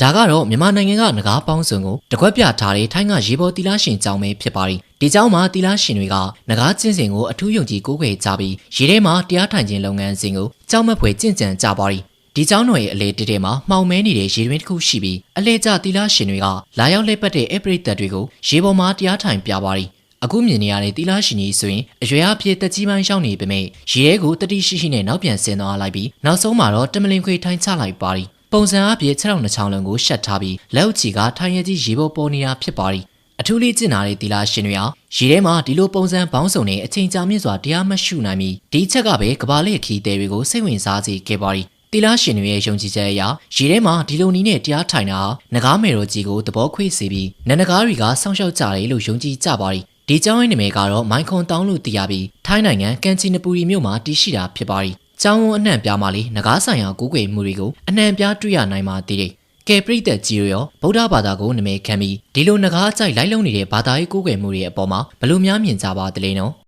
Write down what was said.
ဒါကတော့မြန်မာနိုင်ငံကငကားပေါင်းစုံကိုတကွက်ပြထားတဲ့ထိုင်းကရေပေါ်တီလာရှင်ကျောင်းပဲဖြစ်ပါတယ်ဒီကျောင်းမှာတီလာရှင်တွေကငကားချင်းစဉ်ကိုအထူးယုံကြည်ကိုးကွယ်ကြပြီးရေထဲမှာတရားထိုင်ခြင်းလုပ်ငန်းစဉ်ကိုကြောင်းမဖွယ်ကြင့်ကြံကြပါတယ်ဒီကျောင်းတော်ရဲ့အလေတဲတဲမှာမှောင်မဲနေတဲ့ရေတွင်တစ်ခုရှိပြီးအလဲကျတီလာရှင်တွေကလာရောက်လက်ပတ်တဲ့အပရိသတ်တွေကိုရေပေါ်မှာတရားထိုင်ပြပါတယ်အခုမြင်နေရတဲ့တီလာရှင်ကြီးဆိုရင်အရွယ်အဖြစ်တက်ကြီးပိုင်းရောက်နေပေမဲ့ရေထဲကိုတတိရှိရှိနဲ့နောက်ပြန်ဆင်းသွားလိုက်ပြီးနောက်ဆုံးမှာတော့တမလင်ခွေထိုင်ချလိုက်ပါတယ် ပုံစံအပြည့်6ထောင်2ချောင်းလုံးကိုရှက်ထားပြီးလက်ဥချီကထိုင်ရကြီးရေပေါ်ပေါ်နေတာဖြစ်ပါတယ်အထူးလေးကျင်နာတဲ့တီလာရှင်တွေဟာရေထဲမှာဒီလိုပုံစံပေါင်းစုံနဲ့အချိန်ကြာမြင့်စွာတရားမရှုနိုင်မီဒီချက်ကပဲကဘာလက်ခီးတဲတွေကိုစိတ်ဝင်စားစေခဲ့ပါတယ်တီလာရှင်တွေရဲ့ယုံကြည်ချက်အရရေထဲမှာဒီလိုနီးနဲ့တရားထိုင်တာဟာငကားမယ်တော်ကြီးကိုသဘောခွေစေပြီးနန္ဒကားတွေကစောင့်ရှောက်ကြတယ်လို့ယုံကြည်ကြပါတယ်ဒီကျောင်းရင်းနာမည်ကတော့မိုင်ခွန်တောင်းလို့သိရပြီးထိုင်းနိုင်ငံကန်ချီနပူရီမြို့မှာတည်ရှိတာဖြစ်ပါတယ် ကျောင်းဝန်းအနှံ့ပြားမှာလေငကားဆိုင်ရာကိုးကွယ်မှုတွေကိုအနှံ့ပြားတွေ့ရနိုင်ပါသေးတယ်ကဲပရိသတ်ကြီးရောဗုဒ္ဓဘာသာကိုနာမည်ခံပြီးဒီလိုငကားကြိုက်လိုက်လုံနေတဲ့ဘာသာရေးကိုးကွယ်မှုတွေအပေါ်မှာဘယ်လိုများမြင်ကြပါသလဲနော်